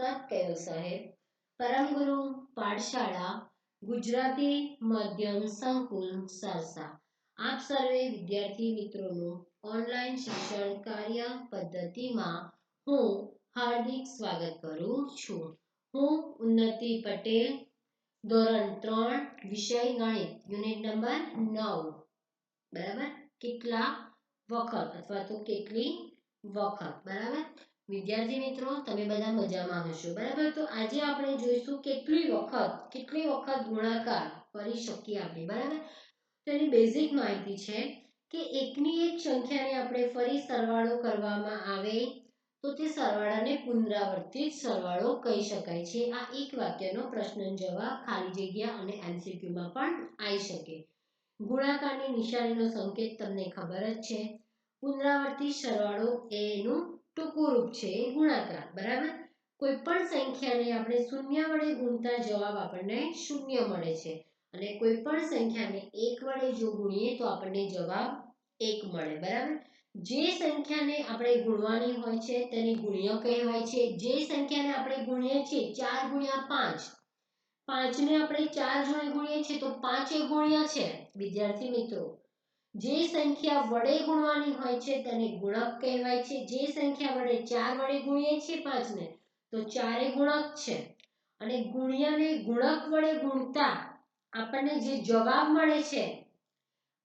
સત કયો સાહેબ? પરમગુરુ પાઠશાળા, ગુજરાતી માધ્યમ સંકુલ સરસા આપ સર્વે વિદ્યાર્થી મિત્રોનું ઓનલાઈન શિક્ષણ કાર્ય પદ્ધતિમાં હું હાર્દિક સ્વાગત કરું છું. હું ઉન્નતિ પટેલ, ધોરણ ત્રણ, વિષય ગણિત, યુનિટ નંબર નવ. બરાબર? કેટલા વખત અથવા તો કેટલી વખત? બરાબર? વિદ્યાર્થી મિત્રો, તમે બધા મજામાં હશો. બરાબર? તો આજે આપણે જોઈશું કેટલી વખત કેટલી વખત ગુણાકાર કરી શકીએ આપણે, બરાબર? તો એની બેઝિક માહિતી છે કે એકની એક સંખ્યાને આપણે ફરી સરવાળો કરવામાં આવે તો તે સરવાળાને પુનરાવર્તિત સરવાળો કહી શકાય છે. આ એક વાક્યનો પ્રશ્ન જવાબ ખાલી જગ્યા અને એમસીક્યુમાં પણ આવી શકે. ગુણાકારની નિશાનીનો સંકેત તમને ખબર જ છે. પુનરાવર્તિત સરવાળો એનું ટૂંકું રૂપ છે, એ ગુણાકાર, બરાબર? કોઈ પણ સંખ્યાને આપણે શૂન્ય વડે ગુણતા જવાબ આપણને શૂન્ય મળે છે. અને કોઈ પણ સંખ્યાને એક વડે જો ગુણીએ તો આપણને જવાબ એક મળે, બરાબર? જે સંખ્યાને આપણે ગુણવાની હોય છે, તેને ગુણ્ય કહેવાય છે. જે સંખ્યાને આપણે ગુણીએ છીએ, ચાર ગુણ્યા પાંચ. પાંચને આપણે ચાર જોડે ગુણીએ છીએ તો પાંચ એ ગુણ્ય છે. વિદ્યાર્થી મિત્રો જે સંખ્યા વડે ગુણવાની હોય છે તેને ગુણક કહેવાય છે. જે સંખ્યા વડે ચાર વડે ગુણીએ છીએ પાંચને, તો ચારે ગુણક છે. અને ગુણ્યાને ગુણક વડે ગુણતા આપણને જે જવાબ મળે છે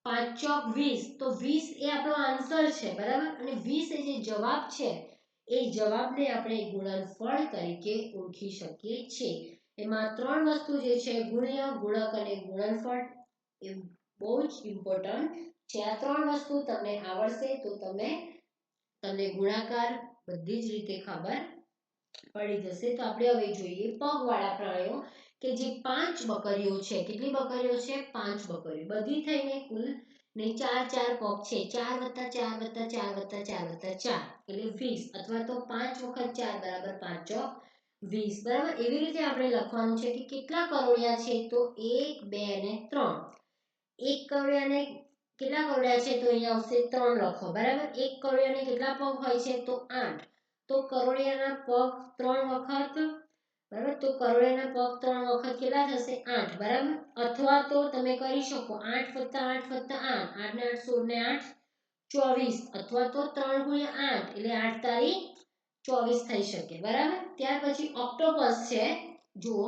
પાંચ ચોક વીસ, તો વીસ એ આપણો આન્સર છે, બરાબર? અને વીસ એ જે જવાબ છે, એ જવાબને આપણે ગુણનફળ તરીકે ઓળખી શકીએ છીએ. એમાં ત્રણ વસ્તુ જે છે, ગુણ્ય, ગુણક અને ગુણનફળ એ બહુ જ ઇમ્પોર્ટન્ટ છે આ ત્રણ વસ્તુ તમને આવડશે તો તમે તમને ગુણાકાર બધી જ રીતે ખબર પડી જશે. તો આપણે હવે જોઈએ પગવાળા પ્રાણીઓ કે જે પાંચ બકરીઓ છે. કેટલી બકરીઓ છે? પાંચ બકરીઓ. બધી થઈને કુલ ને ચાર ચાર પગ છે. ચાર વત્તા ચાર વત્તા ચાર વત્તા ચાર વત્તા ચાર. એટલે વીસ. અથવા તો પાંચ વખત ચાર બરાબર પાંચ ચોક વીસ. બરાબર? એવી રીતે આપણે લખવાનું છે કે કેટલા કરોડિયા છે? તો એક, બે અને ત્રણ. એક કરોડિયાને કેટલા કરોડિયા છે તો અહીંયા આવશે ત્રણ લખો, બરાબર? એક કરોડિયાને કેટલા પગ હોય છે તો આઠ. તો કરોડિયાના પગ ત્રણ વખત, બરાબર? તો કરોડિયાના પગ ત્રણ વખત કેટલા થશે? આઠ, બરાબર? અથવા તો તમે કરી શકો આઠ વત્તા આઠ વત્તા આઠ. આઠ ને આઠ સોળ ને આઠ, ચોવીસ. અથવા તો ત્રણ ગુણ્યા આઠ, એટલે આઠ તારીખ ચોવીસ થઈ શકે, બરાબર? ત્યાર પછી ઓક્ટોપસ છે, જુઓ.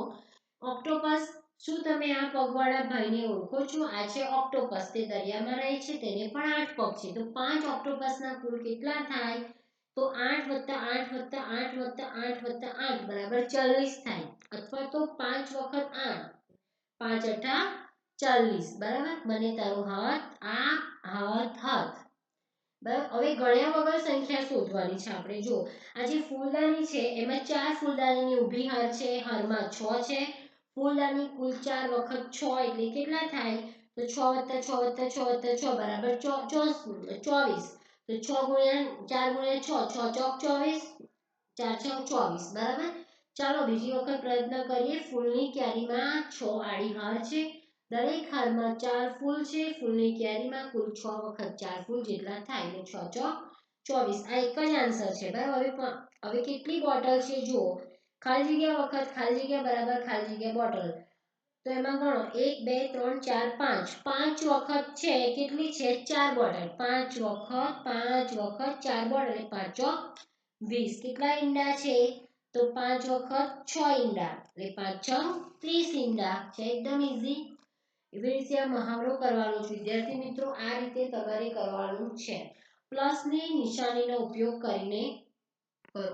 ઓક્ટોપસ શું તમે આ પગવાળા ભાઈને ઓળખો છો? આ છે ઓક્ટોપસ તે દરિયામાં રહે છે, તેને પણ આઠ પગ છે. તો પાંચ ઓક્ટોપસના કુલ કેટલા થાય? તો આઠ વત્તા આઠ વત્તા આઠ વત્તા આઠ વત્તા આઠ બરાબર ચાલીસ થાય. અથવા તો પાંચ વખત આઠ. પાંચ અઠા ચાલીસ. બરાબર? મને તારો હાથ, આ હાથ હાથ. બરાબર? હવે ગણ્યા વગર સંખ્યા શોધવાની છે આપણે. જો આ જે ફૂલદાની છે, એમાં ચાર ફૂલદાનીની ઊભી હાર છે, હારમાં છ છે ફૂલદાની કુલ ચાર વખત છ એટલે કેટલા થાય? તો છ વત્તા છ વત્તા છ વત્તા છ બરાબર ચોવીસ. તો છ ગુણ્યા, ચાર ગુણ્યા છ છ ચોક ચોવીસ, ચાર છ ચોવીસ, બરાબર? ચાલો બીજી વખત પ્રયત્ન કરીએ. ફૂલની ક્યારીમાં છ આડી હાર છે. દરેક હારમાં ચાર ફૂલ છે. ફૂલની ક્યારીમાં કુલ છ વખત ચાર ફૂલ જેટલા થાય એટલે છ ચોક ચોવીસ. આ એક જ આન્સર છે. બરાબર? હવે હવે કેટલી બોટલ છે? જુઓ. ખાલી જગ્યા વખત, ખાલી જગ્યા બરાબર, ખાલી જગ્યા બોટલ. તો એમાં ગણો, એક, બે, ત્રણ, ચાર, પાંચ. પાંચ વખત છે, કેટલી છે? ચાર બોટલ. પાંચ વખત પાંચ વખત, ચાર બોટલ પાંચ વીસ. કેટલા ઈંડા છે? તો પાંચ વખત છ ઈંડા. એટલે પાંચ, છ, ત્રીસ ઈંડા. છે એકદમ ઇઝી એવી રીતે આ મહાવરો કરવાનો છે. વિદ્યાર્થી મિત્રો, આ રીતે તમારે કરવાનું છે. પ્લસની નિશાનીનો ઉપયોગ કરીને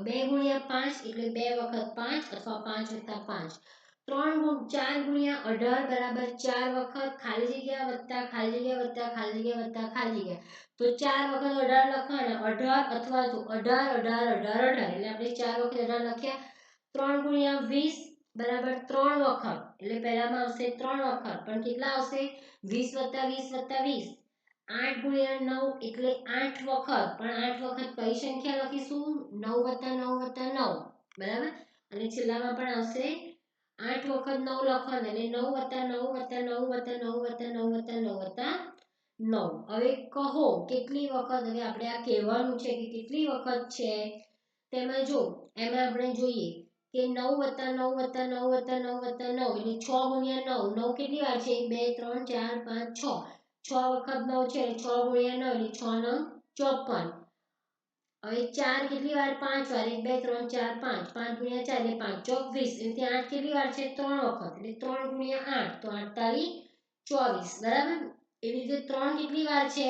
બે ગુણ્યા પાંચ એટલે બે વખત પાંચ અથવા પાંચ વત્તા પાંચ. ત્રણ ગુણ ચાર ગુણ્યા અઢાર બરાબર ચાર વખત ખાલી જગ્યા વત્તા ખાલી જગ્યા વત્તા ખાલી જગ્યા વત્તા ખાલી જગ્યા. તો ચાર વખત અઢાર લખવાના અઢાર અથવા તો અઢાર અઢાર અઢાર અઢાર એટલે આપણે ચાર વખત અઢાર લખ્યા. ત્રણ ગુણ્યા વીસ બરાબર ત્રણ વખત એટલે પહેલામાં આવશે ત્રણ વખત. પણ કેટલા આવશે? વીસ વત્તા વીસ વત્તા વીસ. આઠ ગુણ્યા નવ એટલે આઠ વખત પણ આઠ વખત કઈ સંખ્યા લખીશું નવ વત્તા નવ વત્તા નવ બરાબર અને છેલ્લામાં પણ આવશે આઠ વખત નવ લખવાનું એટલે નવ વત્તા નવ વત્તા નવ વત્તા નવ વત્તા નવ વત્તા નવ વત્તા નવ હવે કહો કેટલી વખત હવે આપણે આ કહેવાનું છે કે કેટલી વખત છે તેમાં જો એમાં આપણે જોઈએ કે નવ વત્તા નવ વત્તા નવ વત્તા નવ વત્તા નવ એટલે છ ગુણ્યા નવ નવ કેટલી વાર છે એક બે ત્રણ ચાર પાંચ છ છ વખત નવ છે, છ ગુણ્યા નવ એટલે છ નવ ચોપન. હવે ચાર કેટલી વાર? પાંચ વાર. એક, બે, ત્રણ, ચાર, પાંચ. પાંચ ગુણ્યા ચાર એટલે પાંચ. ચોક વીસ એથી આઠ કેટલી વાર છે? ત્રણ વખત. એટલે ત્રણ ગુણ્યા આઠ. તો આઠતાલી ચોવીસ. બરાબર? એવી રીતે ત્રણ કેટલી વાર છે?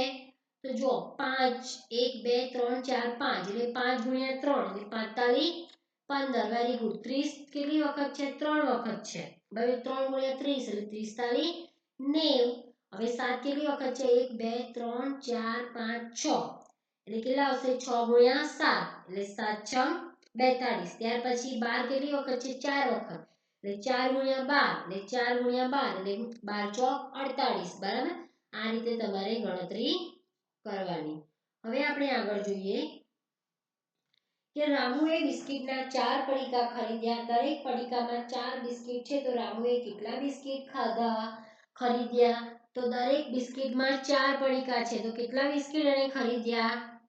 તો જો પાંચ, એક, બે, ત્રણ, ચાર, પાંચ. એટલે પાંચ ગુણ્યા ત્રણ એટલે પાંચતાલી પંદર. Very good. ત્રીસ કેટલી વખત છે? ત્રણ વખત છે. ભાઈ ત્રણ ગુણ્યા ત્રીસ એટલે ત્રીસ તાલી નેવ હવે સાત કેટલી વખત છે એક બે ત્રણ ચાર પાંચ છ એટલે કેટલા આવશે છ ગુણ્યા સાત એટલે સાત છ બેતાળીસ ત્યાર પછી બાર કેટલી વખત છે ચાર વખત એટલે ચાર ગુણ્યા બાર એટલે ચાર ગુણ્યા બાર એટલે બાર ચોક અડતાળીસ બરાબર આ રીતે તમારે ગણતરી કરવાની હવે આપણે આગળ જોઈએ કે રામુએ બિસ્કિટના ચાર પડીકા ખરીદ્યા, દરેક પડીકામાં ચાર બિસ્કિટ છે, તો રામુએ કેટલા બિસ્કિટ ખાધા? ખરીદ્યા? તો દરેક બિસ્કિટમાં ચાર પડીકા છે. તો કેટલા બિસ્કિટ અને ખરીદ્યા?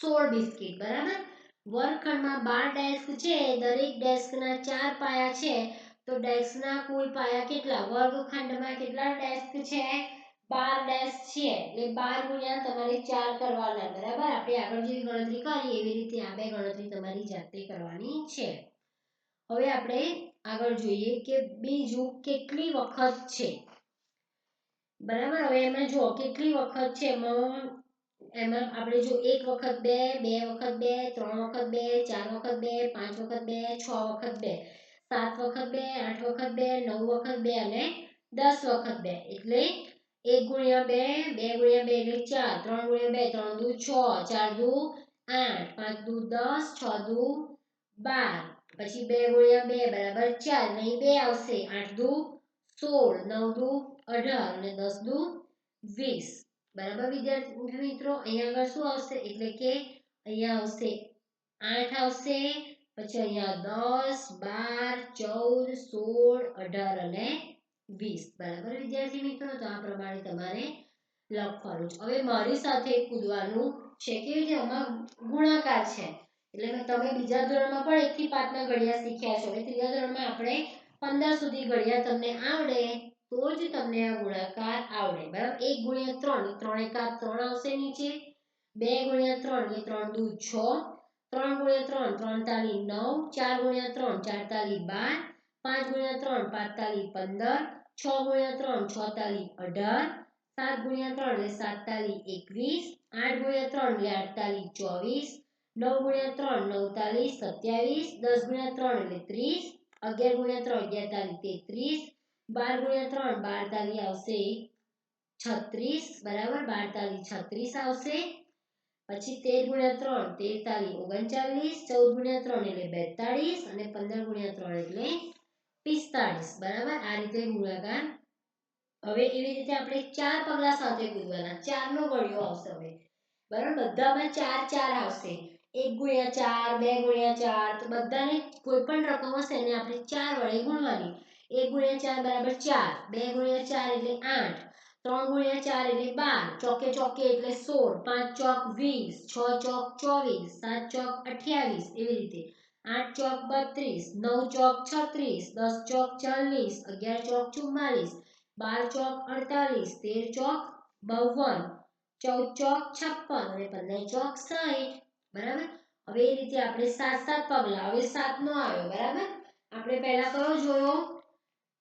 સોળ બિસ્કિટ, બરાબર? વર્ગખંડમાં બાર ડેસ્ક છે. દરેક ડેસ્કના ચાર પાયા છે. તો ડેસ્કના કુલ પાયા કેટલા? વર્ગખંડમાં કેટલા ડેસ્ક છે? બાર ડેસ્ક છે. એટલે બાર ગુણ્યા તમારે ચાર કરવાના, બરાબર? આપણે આગળ જેવી ગણતરી કરી. એવી રીતે આ બે ગણતરી તમારી જાતે કરવાની છે. હવે આપણે આગળ જોઈએ કે બીજું કેટલી વખત છે. બરાબર? હવે એમાં જો કેટલી વખત છે, એમાં એમાં આપણે જો એક વખત બે બે વખત બે, ત્રણ વખત બે, ચાર વખત બે, પાંચ વખત બે, છ વખત બે, સાત વખત બે, આઠ વખત બે, નવ વખત બે અને દસ વખત બે. એટલે એક ગુણ્યા બે બે ગુણ્યા બે એટલે ચાર. ત્રણ ગુણ્યા બે, ત્રણ દુ છ, ચાર દુ આઠ, પાંચ દુ દસ, છ દુ બાર. પછી બે ગુણ્યા બે, બરાબર ચાર. નહીં, બે આવશે. આઠ દુ સોળ, નવ દુ અઢાર અને દસ દુ વીસ. બરાબર, વિદ્યાર્થી મિત્રો, અહીંયા આગળ શું આવશે? એટલે કે અહીંયા આવશે આઠ આવશે, પછી અહીંયા દસ, બાર, ચૌદ, સોળ, અઢાર અને વીસ. બરાબર, વિદ્યાર્થી મિત્રો? તો આ પ્રમાણે તમારે લખવાનું છે. હવે મારી સાથે કૂદવાનું છે. કેવી રીતે? આમાં ગુણાકાર છે. એટલે તમે બીજા ધોરણમાં પણ એકથી પાંચના ઘડિયા શીખ્યા છો. હવે ત્રીજા ધોરણમાં આપણે પંદર સુધી ઘડિયા તમને આવડે તો જ તમને આ ગુણાકાર આવડે. બરાબર? એક ગુણ્યા ત્રણ ત્રણ એકા ત્રણ આવશે નીચે. બે ગુણ્યા ત્રણ, એ ત્રણ દુ છ. ત્રણ ગુણ્યા ત્રણ ત્રણ તાલી નવ. ચાર ગુણ્યા ત્રણ, ચાર તાલી બાર. પાંચ ગુણ્યા ત્રણ, પાંચ તાલી પંદર. છ ગુણ્યા ત્રણ, છ તાલી અઢાર. સાત ગુણ્યા ત્રણ એટલે સાત તાલી એકવીસ. આઠ ગુણ્યા ત્રણ એટલે આઠ ચોવીસ. નવ ગુણ્યા ત્રણ, નવ તાલી સત્યાવીસ. દસ ગુણ્યા ત્રણ એટલે ત્રીસ. અગિયાર ગુણ્યા ત્રણ, અગિયાર તાલી તેત્રીસ. બાર ગુણ્યા ત્રણ, બાર તાલી આવશે છત્રીસ, બરાબર? બાર તાલી છત્રીસ આવશે. પછી તેર ગુણ્યા ત્રણ, તેર તાલી ઓગણચાલીસ, ચૌદ ગુણ્યા ત્રણ એટલે બેતાળીસ અને પંદર ગુણ્યા ત્રણ એટલે પિસ્તાળીસ, બરાબર? આ રીતે ગુણાકાર. હવે એવી રીતે આપણે ચાર પગલા સાથે કૂદવાના. ચારનો ગળ્યો આવશે હવે. બરાબર? બધામાં ચાર ચાર આવશે. એક ગુણ્યા ચાર, બે ગુણ્યા ચાર, તો બધાને કોઈ પણ રકમ હશે એને આપણે ચાર વડે ગુણવાની. એક ગુણ્યા ચાર બરાબર ચાર, બે ગુણ્યા ચાર એટલે આઠ, ત્રણ ગુણ્યા ચાર એટલે બાર, ચોકે ચોકે એટલે સોળ, પાંચ ચોક વીસ, છ ચોક ચોવીસ, સાત ચોક અઠ્યાવીસ એવી રીતે. આઠ ચોક બત્રીસ, નવ ચોક છત્રીસ, દસ ચોક ચાલીસ, અગિયાર ચોક ચુમ્માલીસ, બાર ચોક અડતાલીસ, તેર ચોક બાવન, ચૌદ ચોક છપ્પન અને પંદર ચોક સાહીઠ. બરાબર? હવે એ રીતે આપણે સાત સાત પગલા, હવે સાત નો આવ્યો, બરાબર? આપણે પહેલા કયો જોયો?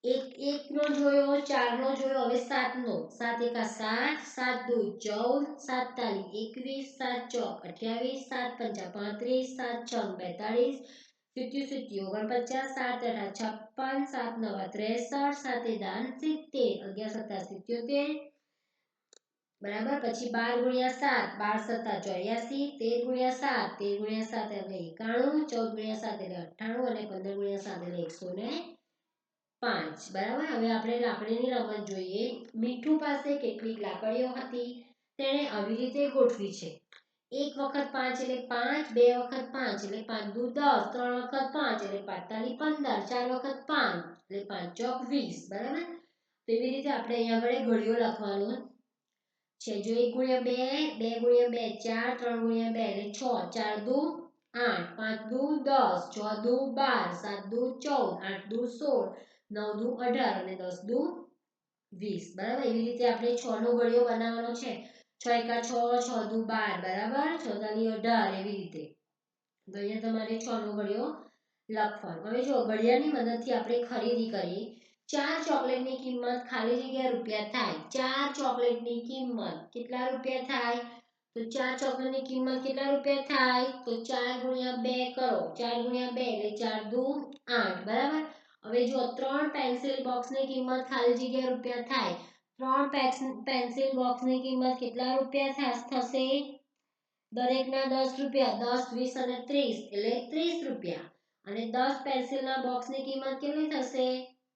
એક એક નો જોયો, ચાર નો જોયો, હવે સાત નો. સાત એકા સાત સાત દુ ચૌદ, સાત તાલી એકવીસ, સાત ચોક અઠ્યાવીસ, સાત પંચા પાંત્રીસ, સાત છ બેતાળીસ સિત્યુ સિત્યુ ઓગણપચાસ, સાત અઢા છપ્પન, સાત નવા ત્રેસઠ, સાતે દાન સિત્તેર, અગિયાર સત્તા સિત્યોતેર, બરાબર? પછી બાર ગુણ્યા સાત, બાર, સત્તા, ચોર્યાસી, તેર ગુણ્યા સાત, તેર ગુણ્યા સાત એટલે એકાણું, ચૌદ ગુણ્યા સાત એટલે અઠ્ઠાણું અને પંદર ગુણ્યા સાત એટલે એકસો ને પાંચ. બરાબર? હવે આપણે લાકડીની રમત જોઈએ. મીઠું પાસે કેટલીક લાકડીઓ હતી? તેણે આવી રીતે ગોઠવી છે. એક વખત પાંચ એટલે પાંચ, બે વખત પાંચ એટલે પાંચ દુ દસ, ત્રણ વખત પાંચ એટલે પાંચતાલી પંદર, ચાર વખત પાંચ એટલે પાંચ ચોક વીસ. બરાબર? તો એવી રીતે આપણે અહીંયા આગળ ઘડીઓ લખવાનું. છે જો એક ગુણ્યા બે બે ગુણ્યા બે ચાર, ત્રણ ગુણ્યા બે એટલે છ. ચાર દુ આઠ. પાંચ દુ દસ. છ દુ બાર. સાત દુ ચૌદ. આઠ દુ સોળ. નવ દુ અઢાર અને દસ દુ વીસ. બરાબર? એવી રીતે આપણે છ નો ઘડિયો બનાવવાનો છે. છ એકા છ છ દુ બાર. બરાબર? તાલી અઢાર. એવી રીતે. તો અહીંયા તમારે છ નો ઘડિયો લખવાનો. હવે જો ઘડિયાળની મદદથી આપણે ખરીદી કરીએ ચાર ચોકલેટની કિંમત ખાલી જગ્યા રૂપિયા થાય. ચાર ચોકલેટની કિંમત કેટલા રૂપિયા થાય? તો ચાર ચોકલેટની કિંમત કેટલા રૂપિયા થાય? તો ચાર ગુણ્યા બે કરો. ચાર ગુણ્યા બે એટલે ચાર દુ આઠ. બરાબર? હવે જો ત્રણ પેન્સિલ બોક્સની કિંમત ખાલી જગ્યા રૂપિયા થાય. ત્રણ પેન્સિલ બોક્સની કિંમત કેટલા રૂપિયા થશે? દરેકના દસ રૂપિયા, દસ, વીસ અને ત્રીસ, એટલે ત્રીસ રૂપિયા. અને દસ પેન્સિલના બોક્સની કિંમત કેટલી થશે?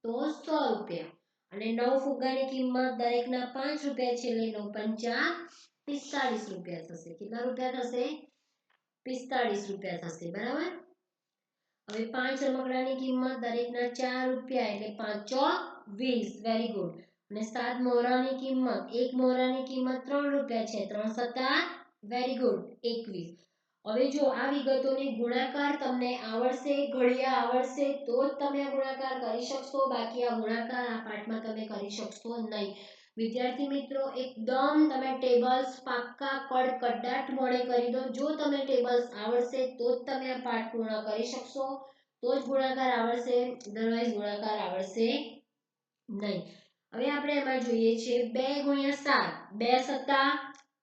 તો સો રૂપિયા. અને નવ ફુગ્ગાની કિંમત દરેકના પાંચ રૂપિયા છે એટલે નવ પંચા પિસ્તાળીસ રૂપિયા થશે. કેટલા રૂપિયા થશે? પિસ્તાળીસ રૂપિયા થશે, બરાબર? હવે પાંચ રમકડાની કિંમત દરેકના ચાર રૂપિયા એટલે પાંચ વીસ. વેરી ગુડ અને સાત મોરાની કિંમત, એક મોરાની કિંમત ત્રણ રૂપિયા છે, ત્રણ સત્તા વેરી ગુડ એકવીસ. હવે જો આ વિગતોને ગુણાકાર તમને આવડશે, ઘડિયા આવડશે, તો જ તમે આ ગુણાકાર કરી શકશો. બાકી આ ગુણાકાર આ પાઠમાં તમે કરી શકશો નહીં. વિદ્યાર્થી મિત્રો, એકદમ તમે ટેબલ્સ પાક્કા કડ કડાટ મોડે કરી દો. જો તમે ટેબલ્સ આવડશે તો જ તમે આ પાઠ પૂર્ણ કરી શકશો. તો જ ગુણાકાર આવડશે અધરવાઇઝ ગુણાકાર આવડશે નહીં. હવે આપણે એમાં જોઈએ છે બે ગુણ્યા સાત. બે સત્તા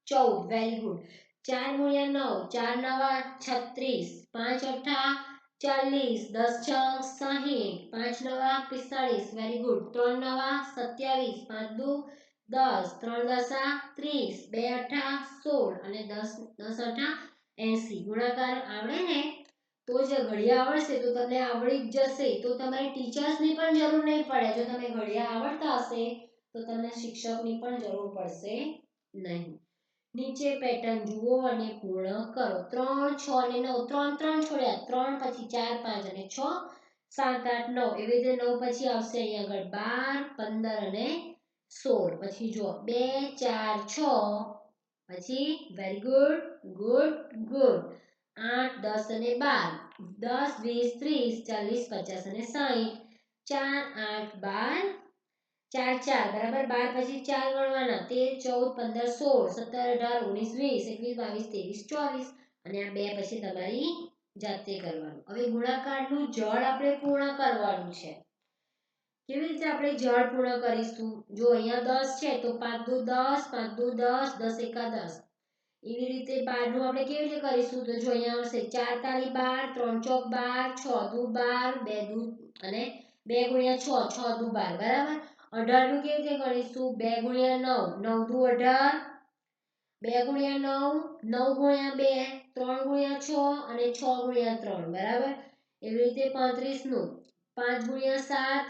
ચૌદ. વેરી ગુડ ચાર ગુણ્યા નવ. ચાર નવા છત્રીસ. પાંચ અઠા ચાલીસ, દસ, છ, સાહીઠ, પાંચ, નવા, પિસ્તાળીસ વેરી ગુડ ત્રણ, નવા, સત્યાવીસ, પાંચ, દુ, દસ, ત્રણ, દસા, ત્રીસ, બે, અઠા, સોળ અને દસ દસ, અઠા, એસી. ગુણાકાર આવડે ને, તો જ ઘડિયા આવડશે. તો તમને આવડી જ જશે. તો તમારે ટીચર્સની પણ જરૂર નહીં પડે. જો તમે ઘડિયા આવડતા હશે, તો તમને શિક્ષકની પણ જરૂર પડશે નહીં. નીચે પેટર્ન જુઓ અને પૂર્ણ કરો. ત્રણ છ અને નવ. ત્રણ ત્રણ છોડ્યા. ત્રણ પછી ચાર, પાંચ અને છ. સાત, આઠ, નવ. એવી રીતે નવ પછી આવશે અહીંયા આગળ બાર, પંદર અને સોળ. પછી જુઓ. બે, ચાર, છ. પછી વેરી ગુડ ગુડ ગુડ આઠ, દસ અને બાર. દસ, વીસ, ત્રીસ, ચાલીસ, પચાસ અને સાહીઠ. ચાર, આઠ, બાર ચાર ચાર, બરાબર? બાર પછી ચાર ગણવાના. તેર, ચૌદ, પંદર, સોળ, સત્તર, અઢાર, ઓગણીસ, વીસ, એકવીસ, બાવીસ, ત્રેવીસ, ચોવીસ. અને આ બે પછી તમારી જાતે કરવાનું. હવે ગુણાકારનું જળ આપણે પૂર્ણ કરવાનું છે. કેવી રીતે આપણે જળ પૂર્ણ કરીશું? જો અહીંયા દસ છે, તો પાંચ દુ દસ પાંચ દુ દસ દસ એકા દસ. એવી રીતે બારનું આપણે કેવી રીતે કરીશું? તો જો અહીંયા આવશે, ચાર તાળી બાર, ત્રણ ચોક બાર, છ દુ બાર, બે દુ અને બે ગુણ્યા છ છ દુ બાર. બરાબર? અઢારનું કેવી રીતે કરીશું બે ગુણ્યા નવ. નવ દુ અઢાર. બે ગુણ્યા નવ. નવ ગુણ્યા બે, ત્રણ ગુણ્યા છ અને છ ગુણ્યા ત્રણ. બરાબર? એવી રીતે પાંત્રીસનું. પાંચ ગુણ્યા સાત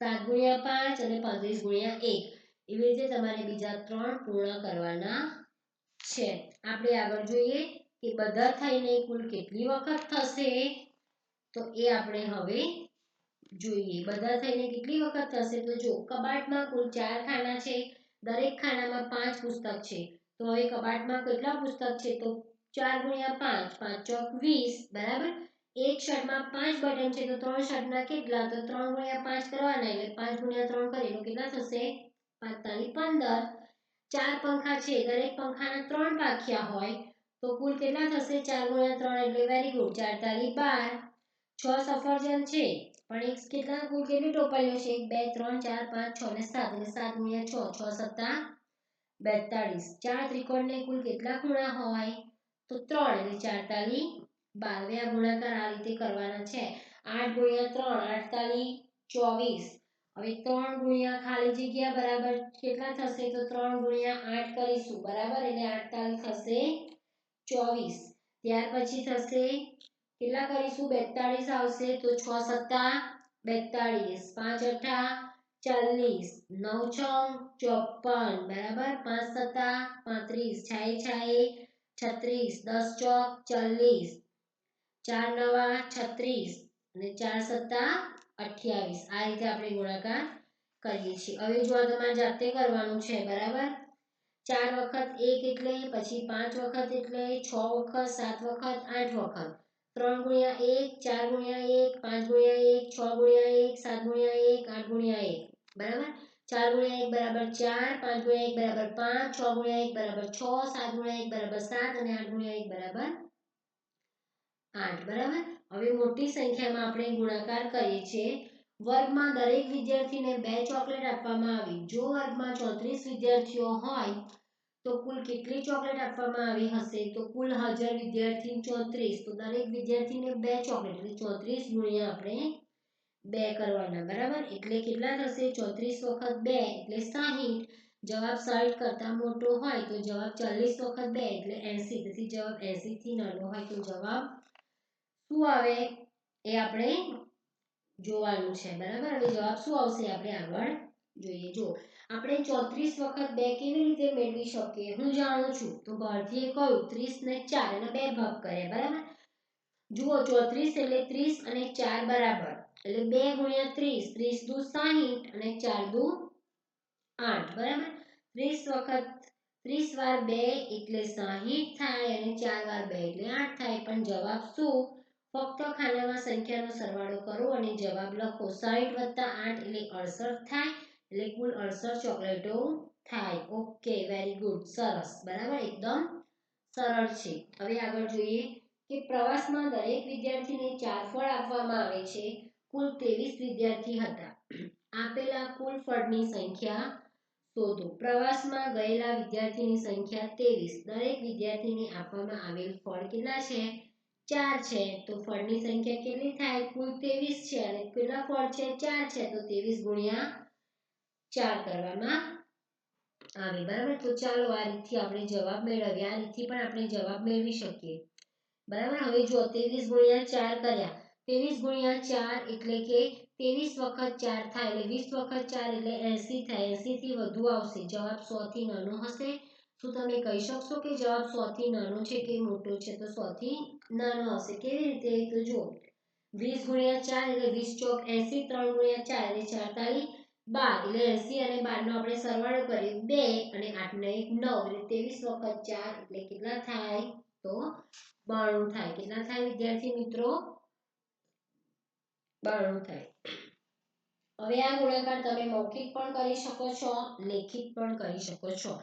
સાત ગુણ્યા પાંચ અને પાંત્રીસ ગુણ્યા એક. એવી રીતે તમારે બીજા ત્રણ પૂર્ણ કરવાના છે. આપણે આગળ જોઈએ કે બધા થઈને કુલ કેટલી વખત થશે? તો એ આપણે હવે જોઈએ. બધા થઈને કેટલી વખત થશે? તો જો, કબાટમાં કુલ ચાર ખાના છે, દરેક ખાનામાં પાંચ પુસ્તક છે. તો હવે કબાટમાં કેટલા પુસ્તક છે? તો ચાર ગુણ્યા પાંચ પાંચ ચોક વીસ, બરાબર? એક શર્ટમાં પાંચ બટન છે, તો ત્રણ શર્ટના કેટલા? તો ત્રણ ગુણ્યા પાંચ કરવાના, એટલે પાંચ ગુણ્યા ત્રણ કરીએ, તો કેટલા થશે? પાંચ તાલી પંદર. ચાર પંખા છે, દરેક પંખાના ત્રણ પાખ્યા હોય, તો કુલ કેટલા થશે? ચાર ગુણ્યા ત્રણ, એટલે વેરી ગુડ ચાર તાલી બાર. છ સફરજન છે પણ એક કેટલા કુલ કેટલી ટોપલીઓ છે? એક, બે, ત્રણ, ચાર, પાંચ, છ ને સાત. એટલે સાત ગુણ્યા છ છ સત્તા બેતાળીસ. ચાર ત્રિકોણને કુલ કેટલા ખૂણા હોય? તો ત્રણ. એટલે ચાર તાલી બાર આ ગુણાકાર આ રીતે કરવાના છે. આઠ ગુણ્યા ત્રણ આઠ તાલી ચોવીસ. હવે ત્રણ ગુણ્યા ખાલી જગ્યા બરાબર કેટલા થશે? તો ત્રણ ગુણ્યા આઠ કરીશું. બરાબર? એટલે આઠ તાલી થશે ચોવીસ. ત્યાર પછી થશે કેટલા કરીશું બેતાળીસ આવશે તો છ સત્તા, બેતાળીસ પાંચ અઠા, ચાલીસ, નવ છ ચોપન, બરાબર? પાંચ સત્તા, પાંત્રીસ, છાએ છાએ, છત્રીસ, દસ ચોક, ચાલીસ, ચાર નવા, છત્રીસ અને ચાર સત્તા, અઠ્યાવીસ. આ રીતે આપણે ગુણાકાર કરીએ છીએ. હવે તમારે જાતે કરવાનું છે, બરાબર? ચાર વખત એક એટલે, પછી પાંચ વખત એટલે, છ વખત, સાત વખત, આઠ વખત. ત્રણ ગુણ્યા એક, ચાર ગુણ્યા એક, પાંચ ગુણ્યા એક, છ ગુણ્યા એક, સાત ગુણ્યા એક, આઠ ગુણ્યા એક. બરાબર? ચાર ગુણ્યા એક બરાબર ચાર, પાંચ ગુણ્યા એક બરાબર પાંચ, છ ગુણ્યા એક બરાબર છ, સાત ગુણ્યા એક બરાબર સાત અને આઠ ગુણ્યા એક બરાબર આઠ. બરાબર? હવે મોટી સંખ્યામાં આપણે ગુણાકાર કરીએ છીએ. વર્ગમાં દરેક વિદ્યાર્થીને બે ચોકલેટ આપવામાં આવી. જો વર્ગમાં ચોત્રીસ વિદ્યાર્થીઓ હોય તો કુલ કેટલી ચોકલેટ આપવામાં આવી હશે? તો કુલ હાજર વિદ્યાર્થી ચોત્રીસ. તો દરેક વિદ્યાર્થીને બે ચોકલેટ. એટલે ચોત્રીસ ગુણ્યા આપણે બે કરવાના, બરાબર? એટલે કેટલા થશે? ચોત્રીસ વખત બે, એટલે સાહીઠ. જવાબ સાઠ કરતાં મોટો હોય તો જવાબ ચાલીસ વખત બે, એટલે એંસી. તેથી જવાબ એંસીથી નાનો હોય તો જવાબ શું આવે? એ આપણે જોવાનું છે, બરાબર? હવે જવાબ શું આવશે? આપણે આગળ જોઈએ. જો, આપણે ચોત્રીસ વખત બે કેવી રીતે મેળવી શકીએ? હું જાણું છું. તો ભારતીએ કહ્યું ત્રીસ ને ચાર એના બે ભાગ કર્યા, બરાબર? જુઓ, ચોત્રીસ એટલે ત્રીસ અને ચાર બરાબર. એટલે બે ગુણ્યા ત્રીસ ત્રીસ દુ સાહીઠ અને ચાર દુ આઠ, બરાબર? ત્રીસ વખત, ત્રીસ વાર બે એટલે સાહીઠ થાય અને ચાર વાર બે એટલે આઠ થાય. પણ જવાબ શું? ફક્ત ખાનામાં સંખ્યાનો સરવાળો કરો અને જવાબ લખો. સાહીઠ વત્તા આઠ એટલે અડસઠ થાય. એટલે કુલ અડસઠ ચોકલેટો થાય. ઓકે વેરી ગુડ સરસ. બરાબર? એકદમ સરળ છે. હવે આગળ જોઈએ કે પ્રવાસમાં દરેક વિદ્યાર્થીને ચાર ફળ આપવામાં આવે છે. કુલ ત્રેવીસ વિદ્યાર્થી હતા. આપેલા કુલ ફળની સંખ્યા શોધો. પ્રવાસમાં ગયેલા વિદ્યાર્થીની સંખ્યા ત્રેવીસ. દરેક વિદ્યાર્થીને આપવામાં આવેલ ફળ કેટલા છે? ચાર છે. તો ફળની સંખ્યા કેટલી થાય? કુલ ત્રેવીસ છે. અને કેટલા ફળ છે? ચાર છે. તો ત્રેવીસ ગુણ્યા ચાર કરવામાં આવે, બરાબર? તો ચાલો આ રીતથી આપણે જવાબ મેળવીએ, આ રીતથી પણ આપણે જવાબ મેળવી શકીએ. બરાબર? હવે જો ત્રેવીસ ગુણ્યા ચાર કર્યા. ત્રેવીસ ગુણ્યા ચાર એટલે કે ત્રેવીસ વખત ચાર થાય, એટલે વીસ વખત ચાર એટલે એસી થાય. એસી થી વધુ આવશે. જવાબ સો થી નાનો હશે. શું તમે કહી શકશો કે જવાબ સો થી નાનો છે કે મોટો છે? તો સો થી નાનો આવશે. કેવી રીતે? તો જુઓ, વીસ ગુણ્યા ચાર એટલે વીસ ચોક એસી, ત્રણ ગુણ્યા ચાર એટલે ચારતાલીસ. બાર, એટલે એસી અને બારનો આપણે સરવાળો કરીએ, બે અને આઠ ને એક નવ, એટલે ત્રેવીસ વખત ચાર, એટલે કેટલા થાય? તો બાણું થાય. કેટલા થાય, વિદ્યાર્થી મિત્રો? બાણું થાય. હવે આ ગુણાકાર તમે મૌખિક પણ કરી શકો છો, લેખિત પણ કરી શકો છો.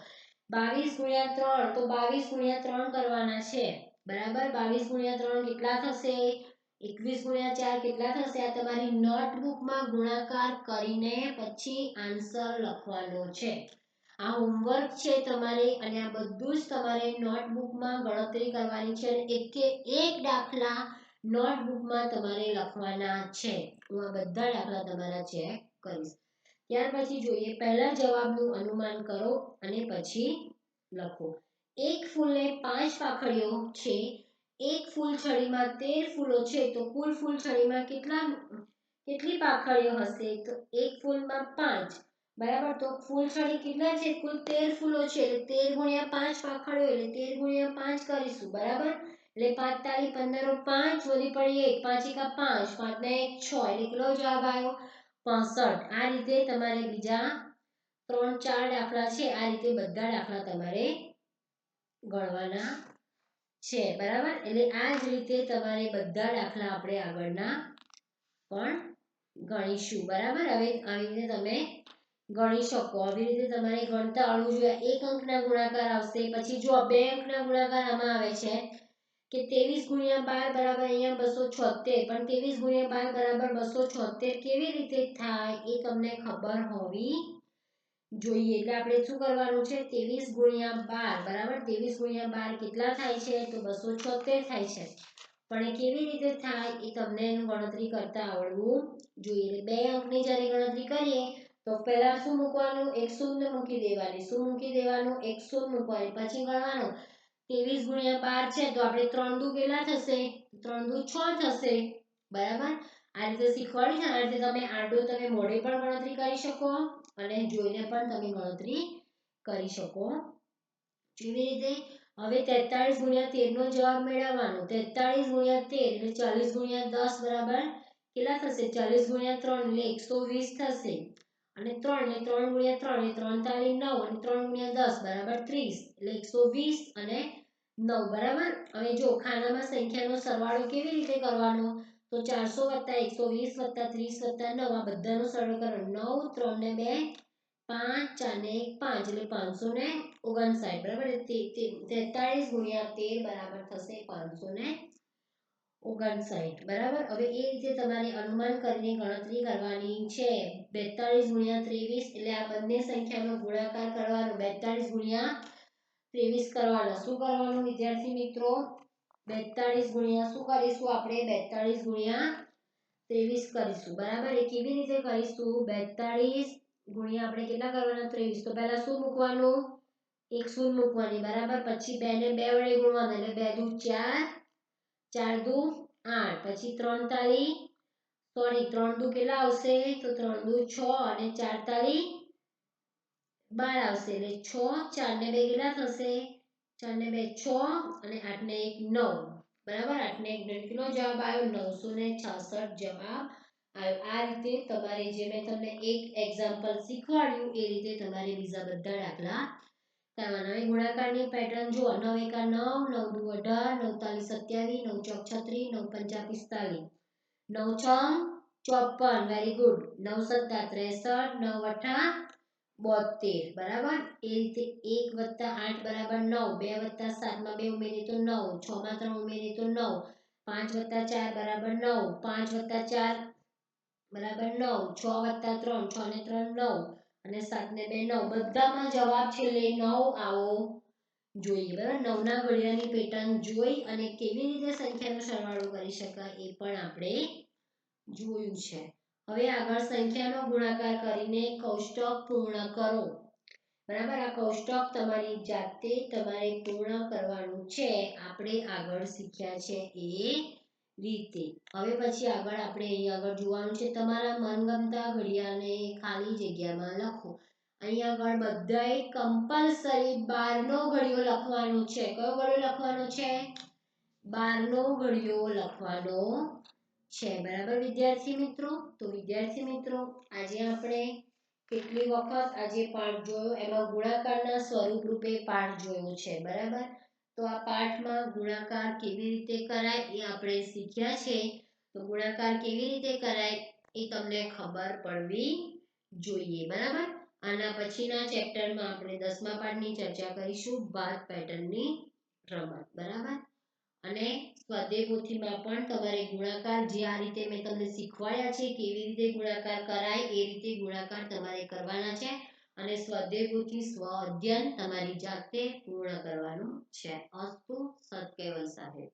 બાવીસ ગુણ્યા ત્રણ, તો બાવીસ ગુણ્યા ત્રણ કરવાના છે. બરાબર? બાવીસ ગુણ્યા ત્રણ કેટલા થશે? એકવીસ ગુણ્યા ચાર કેટલા થશે? આ તમારી નોટબુકમાં ગુણાકાર કરીને પછી આન્સર લખવાનો છે. આ હોમવર્ક છે તમારે અને આ બધું જ તમારે નોટબુકમાં ગણતરી કરવાની છે અને એકે એક દાખલા નોટબુકમાં તમારે લખવાના છે. હું આ બધા દાખલા તમારા ચેક કરીશ. ત્યાર પછી જોઈએ, પહેલા જવાબનું અનુમાન કરો અને પછી લખો. એક ફૂલને પાંચ પાખડીઓ છે. એક ફૂલછડીમાં તેર ફૂલો છે, તો કુલ ફૂલ છડીમાં કેટલા, કેટલી પાખળીઓ હશે? તો એક ફૂલમાં પાંચ. બરાબર? તો ફૂલછડી કેટલા છે? કુલ તેર ફૂલો છે, એટલે તેર ગુણ્યા પાંચ પાખડીઓ, એટલે તેર ગુણ્યા પાંચ કરીશું. બરાબર? એટલે પાંચ પંદર પાંચ વધી પડી એક, પાંચ એકા પાંચ પાંચના એક છ. એટલે કેટલો જવાબ આવ્યો? પાસઠ. આ રીતે તમારે બીજા ત્રણ ચાર દાખલા છે, આ રીતે બધા દાખલા તમારે ગણવાના છે, બરાબર? એટલે આ જ રીતે તમારે બધા દાખલા આપણે આગળના પણ ગણીશું, બરાબર? હવે આવી રીતે તમે ગણી શકો. આવી રીતે તમારે ગણતા આવડવું જોઈએ. એક અંકના ગુણાકાર આવશે, પછી જો બે અંકના ગુણાકાર આમાં આવે છે કે ત્રેવીસ ગુણ્યા બાર બરાબર અહીંયા બસો છોતેર, પણ ત્રેવીસ ગુણ્યા બાર બરાબર બસો છોતેર કેવી રીતે થાય એ તમને ખબર હોવી જોઈએ. એટલે આપણે શું કરવાનું છે? ત્રેવીસ ગુણ્યા બાર, બરાબર? ત્રેવીસ ગુણ્યા બાર કેટલા થાય છે? તો બસો છોતેર થાય છે. પણ એ કેવી રીતે થાય? એ તમને એનું ગણતરી કરતા આવડવું જોઈએ. બે અંકની જ્યારે ગણતરી કરીએ, તો પહેલા શું મૂકવાનું? એક શૂન્ય મૂકી દેવાની. શું મૂકી દેવાનું? એક શૂન્ય મૂકવાની. પછી ગણવાનું. ત્રેવીસ ગુણ્યા બાર છે, તો આપણે ત્રણ દુ કેટલા થશે? ત્રણ દુ છ થશે. બરાબર? આ રીતે શીખવાડી છે આ રીતે તમે આડો તમે મોઢે પણ ગણતરી કરી શકો. અને જોઈને પણ તમે ગણતરી કરી શકો. જેવી રીતે હવે તેતાળીસ ગુણ્યા તેરનો જવાબ મેળવવાનો. તેતાળીસ ગુણ્યા તેર એટલે ચાલીસ ગુણ્યા દસ બરાબર કેટલા થશે? ચાલીસ ગુણ્યા ત્રણ એટલે એકસો વીસ થશે. અને ત્રણ એટલે ત્રણ ગુણ્યા ત્રણ એટલે ત્રણ તાળી નવ અને ત્રણ ગુણ્યા દસ બરાબર ત્રીસ એટલે એકસો વીસ અને નવ બરાબર. હવે જો ખાનામાં સંખ્યાનો સરવાળો કેવી રીતે કરવાનો? તો ચારસો વત્તા એકસો વીસ વત્તા ત્રીસ વત્તા નવ, આ બધાનો સરળ કરો નવ, ત્રણ ને બે, પાંચ ચાર ને એક પાંચ, એટલે પાંચસો ને ઓગણસાઠ, બરાબર? તેતાળીસ ગુણ્યા તેર બરાબર થશે પાંચસો ને ઓગણસાઠ, બરાબર? હવે એ રીતે તમારે અનુમાન કરીને ગણતરી કરવાની છે. બેતાળીસ ગુણ્યા ત્રેવીસ, એટલે આ બંને સંખ્યાનો ગુણાકાર કરવાનો, બેતાળીસ ગુણ્યા ત્રેવીસ કરવાનો. શું કરવાનું વિદ્યાર્થી મિત્રો? બેતાળીસ ગુણ્યા શું કરીશું આપણે? બેતાળીસ ગુણ્યા ત્રેવીસ કરીશું. બરાબર? એ કેવી રીતે કરીશું? બેતાળીસ ગુણ્યા આપણે કેટલા કરવાના? ત્રેવીસ. તો પહેલા શું મૂકવાનું? એક શૂન્ય મૂકવાની. બરાબર? પછી બે ને બે વડે ગુણવાના. એટલે બે દુ ચાર ચાર દુ આઠ. પછી ત્રણ તાળી સોરી, ત્રણ દુ કેટલા આવશે? તો ત્રણ દુ છ અને ચાર તાળી બાર આવશે. એટલે છ, ચાર ને બે કેટલા થશે? ચાર ને બે, છ અને આઠ ને એક, નવ. બરાબર? આઠ ને એક કેટલો જવાબ આવ્યો, નવસો ને છાસઠ જવાબ આવ્યો. આ રીતે તમારે જે મેં તમને એક એક્ઝામ્પલ શીખવાડ્યું, એ રીતે તમારે બીજા બધા દાખલા કરવાના. હવે ગુણાકારની પેટર્ન જુઓ. નવ એકા નવ નવ દુ અઢાર, નવ તાલીસ સત્યાવીસ, નવ ચોક છત્રીસ, નવ પંચા પિસ્તાલીસ. નવ છ, ચોપન. વેરી ગુડ નવ સત્તા ત્રેસઠ, નવ અઠા બોતેર, બરાબર? એ રીતે એક વત્તા આઠ બરાબર નવ, બે વત્તા સાતમાં બે ઉમેરીએ તો નવ, છ માં ત્રણ ઉમેરીએ તો નવ, પાંચ વત્તા ચાર બરાબર નવ, પાંચ વત્તા ચાર બરાબર નવ, છ વત્તા ત્રણ, છ ને ત્રણ નવ અને સાત ને બે નવ. બધામાં જવાબ છેલ્લે નવ. આવો જોઈએ, બરાબર? નવના ઘડિયાની પેટર્ન જોઈ અને કેવી રીતે સંખ્યાનો સરવાળો કરી શકાય એ પણ આપણે જોયું છે. હવે આગળ સંખ્યાનો ગુણાકાર કરીને કૌષ્ટક પૂર્ણ કરો. બરાબર? આ કૌષ્ટક તમારી જાતે તમારે પૂર્ણ કરવાનું છે. આપણે આગળ શીખ્યા છે એ રીતે. હવે પછી આગળ આપણે અહીં આગળ જોવાનું છે. તમારા મનગમતા ઘડિયાળને ખાલી જગ્યામાં લખો. અહીં આગળ બધાએ કમ્પલસરી બારનો ઘડિયો લખવાનો છે. કયો ઘડિયો લખવાનો છે? બારનો ઘડિયો લખવાનો છે, બરાબર, વિદ્યાર્થી મિત્રો? તો વિદ્યાર્થી મિત્રો, આજે આપણે કેટલી વખત આજે પાઠ જોયો? એમાં ગુણાકારના સ્વરૂપ રૂપે પાઠ જોયો છે, બરાબર? તો આ પાઠમાં ગુણાકાર કેવી રીતે કરાય એ આપણે શીખ્યા છે. તો ગુણાકાર કેવી રીતે કરાય એ તમને ખબર પડવી જોઈએ, બરાબર? આના પછીના ચેપ્ટરમાં આપણે દસમા પાઠની ચર્ચા કરીશું ભાત પેટર્નની રમત, બરાબર? અને સ્વાધ્યાય પણ તમારે ગુણાકાર જે આ રીતે મેં તમને શીખવાડ્યા છે, કેવી રીતે ગુણાકાર કરાય, એ રીતે ગુણાકાર તમારે કરવાના છે. અને સ્વાધ્યાય સ્વ અધ્યયન તમારી જાતે પૂર્ણ કરવાનું છે. અસ્તુ સત્કેવલ સાહેબ.